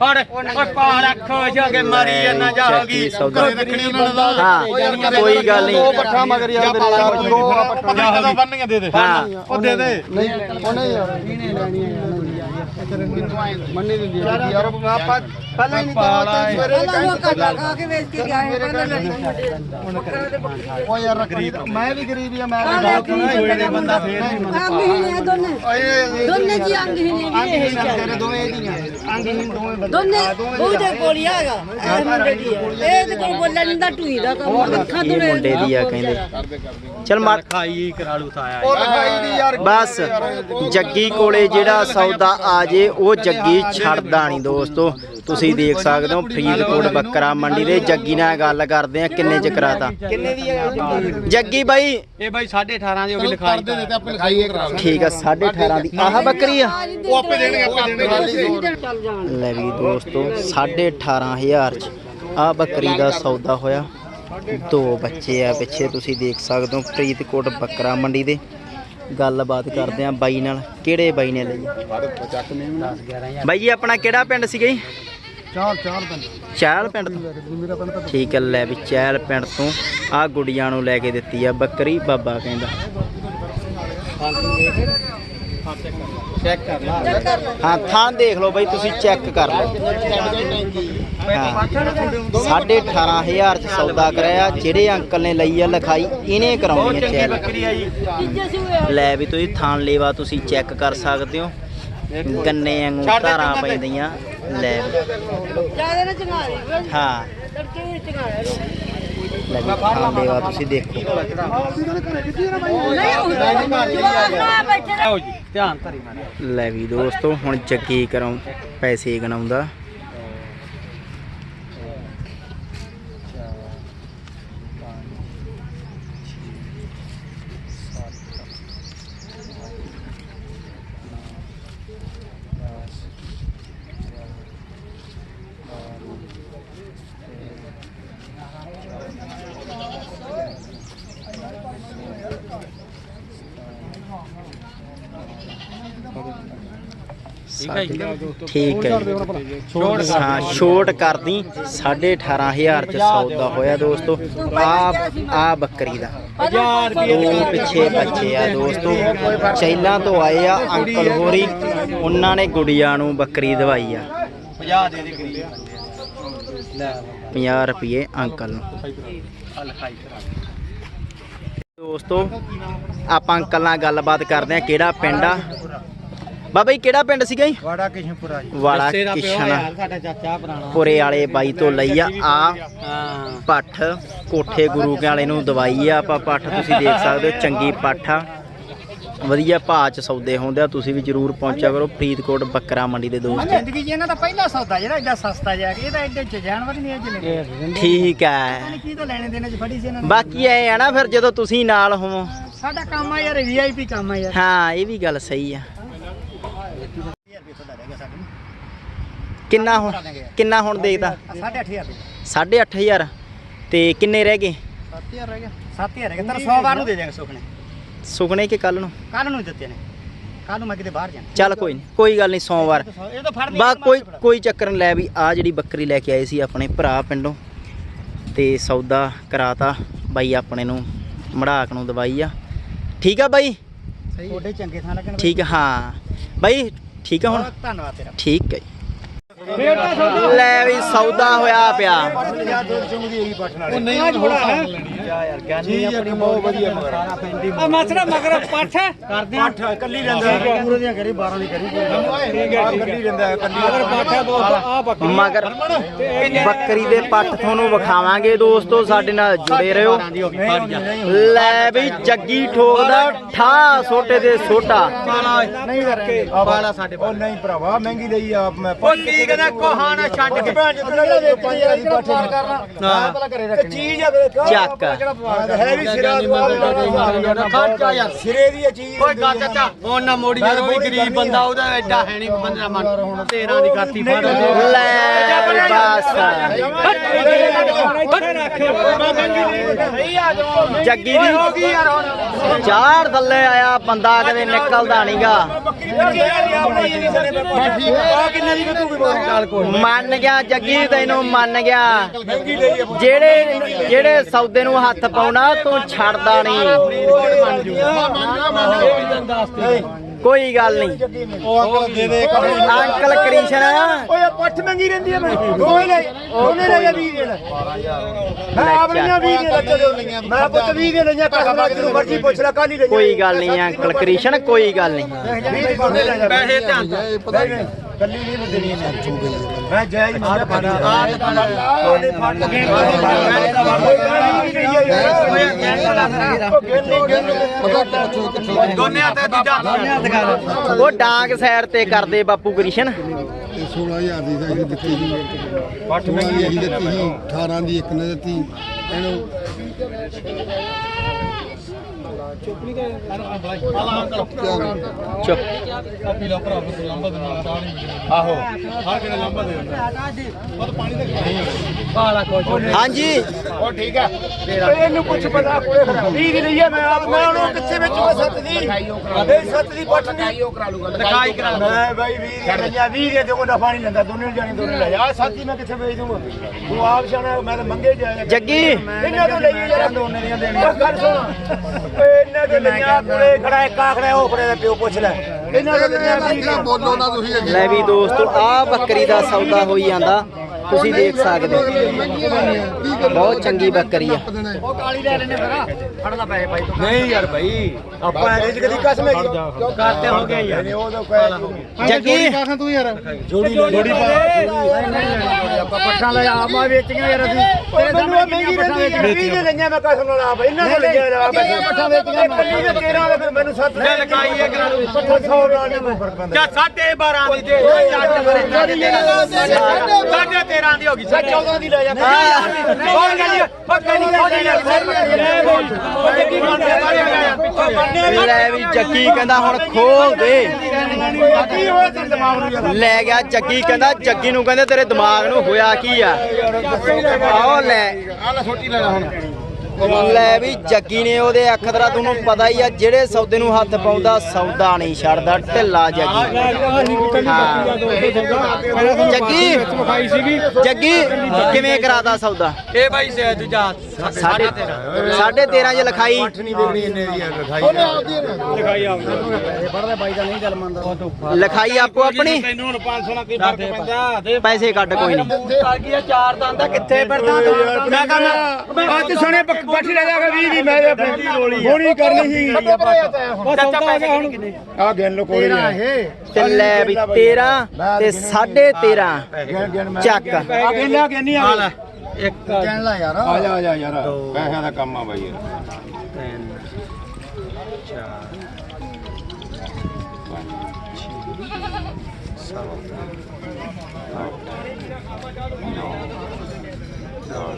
ਫੜ ਓ ਪਾੜਾ ਖੋਜ ਹੋ ਕੇ ਮਾਰੀ ਜਾਂਦਾ ਜਾ ਹੋ ਗਈ। ਸੌਦਾ। ਰੱਖਣੀ ਉਹਨਾਂ ਨੇ ਹਾਂ ਕੋਈ ਗੱਲ ਨਹੀਂ। ਦੋ ਪੱਠਾ ਮਗਰ ਯਾਰ ਤੇਰੇ ਯਾਰ ਦੋ ਪੱਠਾ। ਬੰਨੀਆਂ ਦੇ ਦੇ। ਹਾਂ। ਉਹ ਦੇ ਦੇ। ਨਹੀਂ ਉਹਨੇ ਯਾਰ ਮੰਨੀ ਦਿੰਦੀ ਯਾਰ ਆਪਾਂ ਪਹਿਲਾਂ ਹੀ ਨਹੀਂ ਤਾਂ ਸਵੇਰੇ ਪਹਿਲਾਂ ਉਹ ਕਾਟਾ ਖਾ ਕੇ ਵੇਚ ਕੇ ਗਿਆ ਹੈ ਪਹਿਲਾਂ ਲੜੀ ਦੇ ਉਹ ਯਾਰ ਗਰੀਬ ਮੈਂ ਵੀ ਗਰੀਬ ਹੀ ਆ ਮੈਂ ਆ ਲੈ ਕੀ ਬੰਦਾ ਫੇਰ ਅੰਗਹੀਨ ਹੈ ਦੋਨੇ। ਦੋਨੇ ਜੀ ਹੈ ਵੀ ਇਹ ਦੋਵੇਂ ਦੀਆਂ। ਅੰਗਹੀਨ ਦੋਵੇਂ ਦੋਨੇ ਉਹਦੇ ਕੋਲ ਹੀ ਹੈਗਾ ਇਹ ਮੁੰਡੇ ਦੀ ਹੈ ਇਹ ਤੇ ਕੋਲ ਬੋਲਿਆ ਨਹੀਂ ਦਾ ਟੂਈ ਦਾ ਕੰਮ ਅੱਖਾਂ ਇਹ ਤੋਂ ਮੁੰਡੇ ਦੀ ਆ ਕਹਿੰਦੇ। ਚਲ ਮਾਰ ਖਾਈ ਕਰਾਲੂ ਥਾਇਆ ਬਸ ਜੱਗੀ ਕੋਲੇ ਜਿਹੜਾ ਸੌਦਾ ਆ ਜੇ ਉਹ ਜੱਗੀ ਛੱਡਦਾ ਨਹੀਂ ਦੋਸਤੋ। ਤੁਸੀਂ ਦੇਖ ਸਕਦੇ ਹੋ ਫਰੀਦਕੋਟ ਬੱਕਰਾ ਮੰਡੀ ਦੇ ਜੱਗੀ ਨਾਲ ਗੱਲ ਕਰਦੇ ਆ ਕਿੰਨੇ ਚ ਕਰਾਤਾ। ਕਿੰਨੇ ਦੀ ਹੈ ਜੱਗੀ? ਬਾਈ। ਇਹ ਬਾਈ 18.5 ਦੀ ਹੋ ਗਈ ਲਿਖਾਈ ਕਰਦੇ ਦੇ ਤੇ ਆਪੇ ਲਿਖਾਈ ਠੀਕ ਆ 18.5 ਦੀ। ਆਹ ਬੱਕਰੀ ਆ। ਉਹ ਆਪੇ ਦੇਣਗੇ ਆਪੇ ਦੇਣਗੇ। ਲੈ ਵੀ ਦੋਸਤੋ 18500 ਚ ਆ ਬੱਕਰੀ ਦਾ ਸੌਦਾ ਹੋਇਆ। ਦੋ ਬੱਚੇ ਆ ਪਿੱਛੇ ਤੁਸੀਂ ਦੇਖ ਸਕਦੇ ਹੋ ਫਰੀਦਕੋਟ ਬੱਕਰਾ ਮੰਡੀ ਦੇ। ਗੱਲਬਾਤ ਕਰਦੇ ਆ ਬਾਈ ਨਾਲ ਕਿਹੜੇ ਬਾਈ ਨੇ ਲਈ? ਬਾਈ ਜੀ ਆਪਣਾ ਕਿਹੜਾ ਪਿੰਡ ਸੀਗਾ ਜੀ ਦਿਨ ਚਹਿਲ ਪਿੰਡ। ਤੋਂ ਮੇਰਾ ਪਿੰਡ ਤਾਂ? ਠੀਕ ਹੈ ਲੈ ਵੀ ਚਹਿਲ ਪਿੰਡ ਤੋਂ। ਆ ਗੁੜੀਆਂ ਨੂੰ ਲੈ ਕੇ ਦਿੱਤੀ ਆ ਬੱਕਰੀ ਬਾਬਾ ਕਹਿੰਦਾ। ਚੈੱਕ ਕਰ ਲਾ ਹਾਂ ਥਾਂ ਦੇਖ ਲਓ ਬਾਈ ਤੁਸੀਂ ਚੈੱਕ ਕਰ ਲਓ। ਸਾਢੇ 18000 ਚ ਸੌਦਾ ਕਰਾਇਆ ਜਿਹੜੇ ਅੰਕਲ ਨੇ ਲਈ ਆ ਲਿਖਾਈ ਇਹਨੇ ਕਰਾਉਣੀ ਹੈ ਹੋਇਆ ਲੈ ਵੀ ਤੁਸੀਂ ਥਾਂ ਲੇਵਾ ਤੁਸੀਂ ਚੈੱਕ ਕਰ ਸਕਦੇ ਹੋ। ਗੰਨੇ ਵਾਂਗੂ ਧਾਰਾਂ ਪੈਂਦੀਆਂ ਲੈ ਹਾਂ। ਲੈ ਤੁਸੀਂ ਦੇਖੋ ਧਿਆਨ ਧਰੀ ਲੈ ਵੀ ਦੋਸਤੋ ਹੁਣ ਜੱਗੀ ਕਰਾਉ ਪੈਸੇ ਗਣਾਉਂਦਾ। ਠੀਕ ਹੈ ਜੀ। ਠੀਕ ਹੈ ਜੀ। ਹਾਂ ਛੋਟ ਕਰਦੀ 18500 ਚ ਸੌਦਾ ਹੋਇਆ ਦੋਸਤੋ। ਆ ਆ ਬੱਕਰੀ ਦਾ। ਦੋ ਪਿੱਛੇ ਬੱਚੇ ਆ ਦੋਸਤੋ। ਚੈਲਾਂ ਤੋਂ ਆਏ ਆ ਅੰਕਲ ਹੋਰੀ। ਉਹਨਾਂ ਨੇ ਗੁੜੀਆਂ ਨੂੰ ਬੱਕਰੀ ਦਵਾਈ ਆ। 50 ਦੇ ਦੇ ਗਰੀਬ ਲੈ 50 ਰੁਪਏ ਅੰਕਲ ਨੂੰ। ਦੋਸਤੋ ਆਪਾਂ ਅੰਕਲ ਨਾਲ ਗੱਲਬਾਤ ਕਰਦੇ ਆ ਕਿਹੜਾ ਪਿੰਡ ਆ। ਬਾਬਾ ਜੀ ਕਿਹੜਾ ਪਿੰਡ ਸੀਗਾ ਜੀ? ਵਾੜਾ ਕਿਸ਼ਨਪੁਰਾ ਜੀ। ਪਿਓ ਕਿਸ਼ਨ। ਸਾਡਾ ਚਾਚਾ ਪੁਰਾਣਾ। ਪੁਰੇ ਵਾਲੇ ਬਾਈ ਤੋਂ ਲਈ ਆ ਆ ਹਾਂ। ਪੱਠ ਕੋਠੇ ਗੁਰੂ ਕੇ ਵਾਲੇ ਨੂੰ ਦਵਾਈ ਆ ਆਪਾਂ ਪੱਠ ਤੁਸੀਂ ਦੇਖ ਸਕਦੇ ਹੋ ਚੰਗੀ ਪੱਠ ਆ। ਵਧੀਆ ਭਾਅ ਚ ਸੌਦੇ ਹੁੰਦੇ ਆ ਤੁਸੀਂ ਵੀ ਜਰੂਰ ਪਹੁੰਚਿਆ ਕਰੋ ਫਰੀਦਕੋਟ ਬੱਕਰਾ ਮੰਡੀ ਦੇ ਦੋਸਤ। ਜ਼ਿੰਦਗੀ 'ਚ ਇਹਨਾਂ ਦਾ ਪਹਿਲਾ ਸੌਦਾ ਜਿਹੜਾ ਐਡਾ ਸਸਤਾ ਜਾ ਕੇ ਇਹਦਾ ਐਡੇ ਚ ਜਾਨਵਰ ਨਹੀਂ ਅੱਜ ਲੈਣੇ ਠੀਕ ਹੈ ਕੀ ਤਾਂ ਲੈਣੇ ਦੇਣੇ ਚ ਫੜੀ ਸੀ ਇਹਨਾਂ ਨੇ। ਬਾਕੀ ਇਹ ਆ ਨਾ ਫਿਰ ਜਦੋਂ ਤੁਸੀਂ ਨਾਲ ਹੋਵੋ। ਸਾਡਾ ਕੰਮ ਆ ਯਾਰ ਵੀਆਈਪੀ ਕੰਮ ਆ ਯਾਰ। ਹਾਂ ਇਹ ਵੀ ਗੱਲ ਸਹੀ ਆ। ਕਿੰਨਾ ਹੁਣ ਕਿੰਨਾ ਹੁਣ ਦੇਖਦਾ 8500 8500 ਤੇ ਕਿੰਨੇ ਰਹਿ ਗਏ? 7000 ਰਹਿ ਗਿਆ। 7000 ਰਹਿ ਗਿਆ ਤੇਰਾ 100 ਵਾਰ ਨੂੰ ਦੇ ਦੇਾਂਗੇ ਸੁਖਣੇ। ਸੁਖਣੇ ਕਿ ਕੱਲ ਨੂੰ? ਕੱਲ ਨੂੰ ਦਿੱਤੇ ਨੇ। ਕੱਲ ਨੂੰ ਮੈਂ ਕਿਤੇ ਬਾਹਰ ਜਾਣਾ। ਚੱਲ ਕੋਈ ਨਹੀਂ ਕੋਈ ਗੱਲ ਨਹੀਂ ਸੋਮਵਾਰ। ਇਹ ਤਾਂ ਫੜ ਬਾ ਕੋਈ ਕੋਈ ਚੱਕਰ ਨਹੀਂ ਲੈ ਵੀ ਆ ਜਿਹੜੀ ਬੱਕਰੀ ਲੈ ਕੇ ਆਏ ਸੀ ਆਪਣੇ ਭਰਾ ਪਿੰਡੋਂ ਤੇ ਸੌਦਾ ਕਰਾਤਾ ਬਾਈ ਆਪਣੇ ਨੂੰ ਮੜਾਕ ਨੂੰ ਦਵਾਈ ਆ। ਠੀਕ ਆ ਬਾਈ? ਸਹੀ ਤੁਹਾਡੇ ਚੰਗੇ ਥਾਂ ਲੱਗਣ ਠੀਕ ਆ, ਹਾਂ। ਬਾਈ ਠੀਕ ਆ ਹੁਣ ਧੰਨਵਾਦ ਤੇਰਾ ਠੀਕ ਹੈ ਜੀ। ਲੈ ਵੀ ਸੌਦਾ ਹੋਇਆ ਪਿਆ। ਉਹ ਨਹੀਂ ਥੋੜਾ ਜੀ ਆਪਣੀ ਬਹੁਤ ਵਧੀਆ ਮਗਰ ਆ। ਮਾਸੜਾ ਮਗਰ ਪੱਠ ਕਰਦੇ ਆ। ਪੱਠ ਕੱਲੀ ਰਹਿੰਦਾ। ਪੂਰੇ ਦੀਆਂ ਕਰੀ 12 ਦੀ ਕਰੀ। ਠੀਕ ਹੈ ਕੱਲੀ ਰਹਿੰਦਾ ਕੱਲੀ ਮਗਰ ਪੱਠਾ ਦੋਸਤੋ ਆ ਬੱਕਰੀ ਮਗਰ ਬੱਕਰੀ ਦੇ ਪੱਟ ਤੁਹਾਨੂੰ ਵਿਖਾਵਾਂਗੇ ਦੋਸਤੋ ਸਾਡੇ ਨਾਲ ਜੁੜੇ ਰਹੋ। ਲੈ ਵੀ ਜੱਗੀ ਠੋਕਦਾ ਠਾ ਸੋਟੇ ਦੇ ਸੋਟਾ ਨਹੀਂ ਕਰਕੇ ਪਾਲਾ ਸਾਡੇ ਉਹ ਨਹੀਂ ਭਰਾਵਾ ਮਹਿੰਗੀ ਲਈ ਆ ਮੈਂ ਉਹ ਲੀਗ ਦਾ ਕੋਹਾਣਾ ਛੱਡ ਕੇ ਭੈਣ ਜਿੱਦਾਂ ਜਿਹੜਾ ਵੇਚ ਪੰਜ ਦੀ ਪੱਠ ਕਰਨਾ ਹਾਂ। ਪਹਿਲਾਂ ਘਰੇ ਰੱਖਣੀ ਚੀਜ਼ ਆ ਫਿਰ ਚੱਕ ਹੈ ਵੀ ਸਿਰਾ ਖਰਚਾ ਯਾਰ ਸਿਰੇ ਦੀ ਇਹ ਚੀਜ਼ ਓਏ ਗਾ ਚਾਚਾ ਹੁਣ ਨਾ ਮੋੜੀ ਜਦੋਂ ਕੋਈ ਗਰੀਬ ਬੰਦਾ ਉਹਦਾ ਐਡਾ ਹੈ ਨਹੀਂ ਬੰਦਾ ਮਨ 13 ਦੀ ਗਾਤੀ ਫੜ ਲੈ ਵੀ ਜੱਗੀ ਦੀ ਚਾਰ ਥੱਲੇ ਆਇਆ ਬੰਦਾ ਕਦੇ ਨਿਕਲਦਾ ਨਹੀਂਗਾ ਮੰਨ ਗਿਆ ਜੱਗੀ ਤੈਨੂੰ ਮੰਨ ਗਿਆ। ਜਿਹੜੇ ਜਿਹੜੇ ਸੌਦੇ ਨੂੰ ਹੱਥ ਪਾਉਣਾ ਤੂੰ ਛੱਡਦਾ ਨਹੀਂ। ਕੋਈ ਗੱਲ ਨਹੀਂ। ਉਹ ਦੇ ਦੇ ਅੰਕਲ ਕ੍ਰਿਸ਼ਨ। ਓਏ ਪੱਠ ਮੰਗੀ ਰਹਿੰਦੀ ਆ ਮੈਂ ਦੋਵੇਂ ਲੈ ਦੋਵੇਂ ਲੈ ਜਾ 20 ਦੇ ਲੈ। ਮੈਂ ਆਪਣੀਆਂ 20 ਦੇ ਲੈ ਮੈਂ ਪੁੱਤ 20 ਦੇ ਲਈਆਂ ਕਸਮਾਂ ਜਿਹਨੂੰ ਮਰਜ਼ੀ ਪੁੱਛ ਲੈ ਕੱਲ ਹੀ ਲਈਆਂ। ਕੋਈ ਗੱਲ ਨਹੀਂ ਅੰਕਲ ਕ੍ਰਿਸ਼ਨ ਕੋਈ ਗੱਲ ਨਹੀਂ। ਪੈਸੇ ਧਿਆਨ ਕੱਲੀ ਨਹੀਂ ਮੈਂ ਦੇਣੀ ਮੈਂ ਜੈ ਹੀ ਮਾਰ ਫੜ ਆ ਉਹਨੇ ਫੜ ਕੇ ਦੋਨੇ ਹੱਥ ਦੂਜਾ ਉਹ ਡਾਂਗ ਸਾਈਡ ਤੇ ਕਰਦੇ ਬਾਪੂ ਕ੍ਰਿਸ਼ਨ ਇਹ 16000 ਦੀ ਸਾਈ ਦਿੱਤੀ ਸੀ 8 ਮਹੀਨੇ ਦੀ ਦਿੱਤੀ ਸੀ 18 ਦੀ ਇੱਕ ਨੇ ਦਿੱਤੀ ਇਹਨੂੰ ਚੁੱਪ ਆਹੋ ਹਰ ਕਿਹੜਾ ਲੰਬਾ ਦੇ ਹਾਂਜੀ। ਉਹ ਠੀਕ ਹੈ। ਇਹਨੂੰ ਕੁਝ ਪਤਾ ਕੋਲੇ 20 ਦੀ ਲਈਏ ਮੈਂ ਆਪ ਮੈਂ ਉਹਨੂੰ ਕਿੱਥੇ ਵਿੱਚ ਉਹ ਸੱਤ ਦੀ। ਇਹ ਸੱਤ ਦੀ ਪੱਠ ਨਹੀਂ। ਉਹ ਕਰਾ ਲੂਗਾ ਲਿਖਾਈ ਕਰਾ ਮੈਂ ਬਾਈ 20 ਦੀ ਲਈਆਂ 20 ਦੇ ਤੇ ਉਹ ਨਫਾ ਨਹੀਂ ਲੈਂਦਾ ਦੋਨੇ ਜਾਣੇ ਦੋਨੇ ਲੈ ਸੱਤ ਦੀ ਮੈਂ ਕਿੱਥੇ ਵੇਚ ਦੂੰਗਾ ਤੂੰ ਆਪ ਜਾਣਾ ਮੈਂ ਤਾਂ ਮੰਗੇ ਜਾਇਆ ਜੱਗੀ। ਇਹਨਾਂ ਤੋਂ ਲਈਏ ਯਾਰ ਦੋਨੇ ਦੀਆਂ ਦੇਣੀਆਂ ਗੱਲ ਸੁਣ। ਓਏ ਇਹਨਾਂ ਦੇ ਲਈਆਂ ਕੋਲੇ ਖੜਾ ਇੱਕ ਆਖੜਾ ਉਹ ਖੜੇ ਦਾ ਪਿਓ ਪੁੱਛ ਲੈ। ਇਹਨਾਂ ਦੇ ਲਈਆਂ 20 ਦੀਆਂ ਬੋਲੋ ਨਾ ਤੁਸੀਂ ਅੱਗੇ। ਲੈ ਵੀ ਦੋਸਤੋ ਆ ਬੱਕਰੀ ਦਾ ਸੌਦਾ ਹੋਈ ਜਾਂਦਾ। ਤੁਸੀਂ ਦੇਖ ਸਕਦੇ ਹੋ ਬਹੁਤ ਚੰਗੀ ਬੱਕਰੀ ਆ ਉਹ ਕਾਲੀ ਲੈ ਲੈਨੇ ਫਿਰ ਫੜਦਾ ਪੈਸੇ ਭਾਈ ਨਹੀਂ ਯਾਰ ਭਾਈ ਆਪਾਂ ਇਹਦੇ ਚ ਕਦੀ ਕਸਮ ਹੈਗੀ ਕਿਉਂ ਕਰਤੇ ਹੋ ਗਏ ਯਾਰ ਉਹ ਤਾਂ ਕਹਿ ਜੱਗੀ ਕਾਹਾਂ ਤੂੰ ਯਾਰ ਜੋੜੀ ਜੋੜੀ ਆਪਾਂ ਪੱਠਾਂ ਲੈ ਆਵਾਂ ਵੇਚੀਆਂ ਯਾਰ ਅਸੀਂ ਤੇਰੇ ਮੈਨੂੰ ਸਾਹਮਣੇ ਮਹਿੰਗੀ ਰਹਿੰਦੀ ਹੈ 20 ਦੇ ਲਈਆਂ ਮੈਂ ਕਸਮ ਨਾਲ ਆਪ ਇਹਨਾਂ ਕੋਲ ਲਈਆਂ ਆ ਕਿੰਨੀਆਂ ਪੱਠਾਂ ਵੇਚੀਆਂ ਮੈਂ? ਕੱਲੀ ਦੇ 13 ਦੇ ਫਿਰ ਮੈਨੂੰ 7 ਲੈ ਲਗਾਈ ਇਹ ਕਰਾ ਲੂ। 100 ਨਾਲ ਨਹੀਂ ਫ਼ਰਕ ਪੈਂਦਾ ਜਾਂ ਸਾਢੇ 12 ਦੀ ਦੇ ਜੱਟ ਮਰੇ ਸਾਢੇ 13 ਦੀ ਹੋ ਗਈ ਸਾਢੇ 14 ਦੀ ਲੈ ਜਾ। ਹੋਰ ਗੱਲ ਪੱਕਾ ਨਹੀਂ ਹੋ ਜਾਣਾ ਉਹ ਜੱਗੀ ਮੰਨਦੇ ਯਾਰ ਪਿੱਛੇ। ਬੰਨੇ ਲੈ ਵੀ ਜੱਗੀ ਕਹਿੰਦਾ ਹੁਣ ਖੋਲ ਦੇ। ਕੀ ਹੋਇਆ ਤੇਰੇ ਦਿਮਾਗ ਨੂੰ ਯਾਰ। ਲੈ ਗਿਆ ਜੱਗੀ ਕਹਿੰਦਾ ਜੱਗੀ ਨੂੰ ਕਹਿੰਦੇ ਤੇਰੇ ਦਿਮਾਗ ਨੂੰ ਹੋਇਆ ਕੀ ਆ? ਆਓ ਲੈ ਆ ਲੈ। ਛੋਟੀ ਲੈ ਲੈ ਹੁਣ। ਲੈ ਵੀ ਜੱਗੀ ਨੇ ਉਹਦੇ ਅੱਖ ਤਰਾ ਤੁਹਾਨੂੰ ਪਤਾ ਹੀ ਆ ਜਿਹੜੇ ਸੌਦੇ ਨੂੰ ਹੱਥ ਪਾਉਂਦਾ ਸੌਦਾ ਨਹੀਂ ਛੱਡਦਾ ਢਿੱਲਾ ਜੱਗੀ। ਹਾਂ। ਜੱਗੀ? ਜੱਗੀ ਕਿਵੇਂ ਕਰਾਦਾ ਸੌਦਾ? ਇਹ ਬਾਈ ਸੇ ਦੂਜਾ ਸਾਢੇ ਸਾਢੇ 13 ਚ ਲਿਖਾਈ। ਦੀ ਲਿਖਾਈ ਲਿਖਾਈ ਆਪੋ ਆਪਣੀ। ਤੈਨੂੰ ਹੁਣ 500 ਨਾਲ ਕੀ ਫ਼ਰਕ ਪੈਂਦਾ? ਦੇ ਪੈਸੇ ਕੱਢ ਕੋਈ ਨਹੀਂ। ਕਰ ਗਿਆ ਚਾਰ ਦੰਦ ਦਾ ਕਿੱਥੇ ਫਿਰਦਾ ਤੂੰ ਮੈਂ ਕਹਿੰਦਾ ਅੱਜ ਸੋਨੇ ਪੱਠੀ ਲੈ ਜਾ ਕੇ 20 ਦੀ ਮੈਂ ਹੋਣੀ ਕਰਨੀ ਸੀ। ਚਾਚਾ ਪੈਸੇ ਕਿੰਨੇ ਕਿੰਨੇ? ਆ ਗਿਣ ਲੋ ਕੋਈ ਨਹੀਂ। ਤੇ ਲੈ ਵੀ 13 ਤੇ 13.5 ਗਿਣ ਗਿਣ ਮੈਂ। ਚੱਕ। ਆ ਗਿਣ ਲਿਆ ਗਿਣ ਨਹੀਂ ਆ ਇੱਕ ਕਹਿਣ ਲਾ ਯਾਰ। ਆ ਜਾ ਆ ਜਾ ਯਾਰ। ਪੈਸਿਆਂ ਦਾ ਕੰਮ ਆ ਬਾਈ ਯਾਰ Yeah.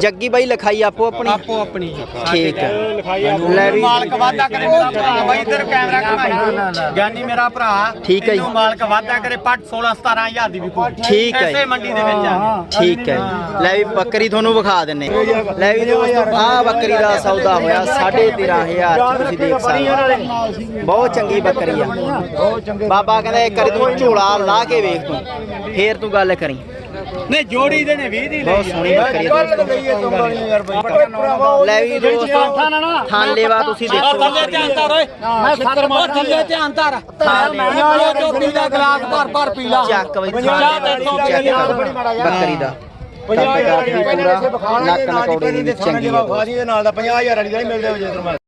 ਜੱਗੀ ਬਾਈ ਲਿਖਾਈ ਆਪੋ ਆਪਣੀ। ਆਪੋ ਆਪਣੀ। ਠੀਕ ਹੈ। ਲੈ ਵੀ ਮਾਲਕ ਵਾਦਾ ਕਰੇ ਮੇਰਾ ਭਰਾ। ਬਾਈ ਇਧਰ ਕੈਮਰਾ ਘਮਾਈ। ਗਿਆਨੀ ਮੇਰਾ ਭਰਾ ਠੀਕ ਹੈ ਜੀ। ਮਾਲਕ ਵਾਦਾ ਕਰੇ ਪੱਟ 16 17000 ਦੀ ਵਿਕੂ। ਠੀਕ ਹੈ ਐਸੇ। ਮੰਡੀ ਦੇ ਵਿੱਚ ਆ। ਠੀਕ ਹੈ ਲੈ ਵੀ ਬੱਕਰੀ ਤੁਹਾਨੂੰ ਵਿਖਾ ਦਿੰਨੇ। ਲੈ ਵੀ ਦੋਸਤੋ ਆ ਬੱਕਰੀ ਦਾ ਸੌਦਾ ਹੋਇਆ 13500 ਤੁਸੀਂ ਦੇਖ ਸਕਦੇ ਹੋ। ਬਹੁਤ ਚੰਗੀ ਬੱਕਰੀ ਆ। ਬਾਬਾ ਕਹਿੰਦਾ ਇੱਕ ਵਾਰੀ ਤੂੰ ਝੋਲਾ ਲਾ ਕੇ ਵੇਖ ਤੂੰ। ਫੇਰ ਤੂੰ ਗੱਲ ਕਰੀ। ਨਹੀਂ ਜੋੜੀ ਦੇ ਨੇ 20 ਦੀ ਬਹੁਤ ਸੋਹਣੀ ਬੱਕਰੀ ਆ। ਦੋਸਤੋ ਗਈ ਤੁੰਗਾਲੀਆਂ ਯਾਰ ਬਾਈ। ਲੈ ਵੀ ਦੋਸਤੋ ਥਾਨ ਲੇਵਾ ਤੁਸੀਂ ਦੇਖੋ। ਥੱਲੇ ਧਿਆਨ ਧਰ ਓਏ। ਮੈਂ 70 ਉਹ ਥੱਲੇ ਧਿਆਨ ਧਰ। ਉਹ ਚੋਟੀ ਦਾ ਗਲਾਸ ਭਰ ਭਰ ਪੀ ਲਾ। ਚੱਕ ਬਈ ਬੱਕਰੀ ਦਾ। ਕੱਦ ਕਾਠ ਵੀ ਪੂਰਾ। ਲੱਕ ਨਕੌੜੇ ਦੇ ਵਿੱਚ ਚੰਗੀ ਦੋਸਤੋ ਦੇ ਨਾਲ ਦਾ। 50000 ਵਾਲੀ ਦਾ ਹੀ ਮਿਲਦੇ ਹੋ ਜੇ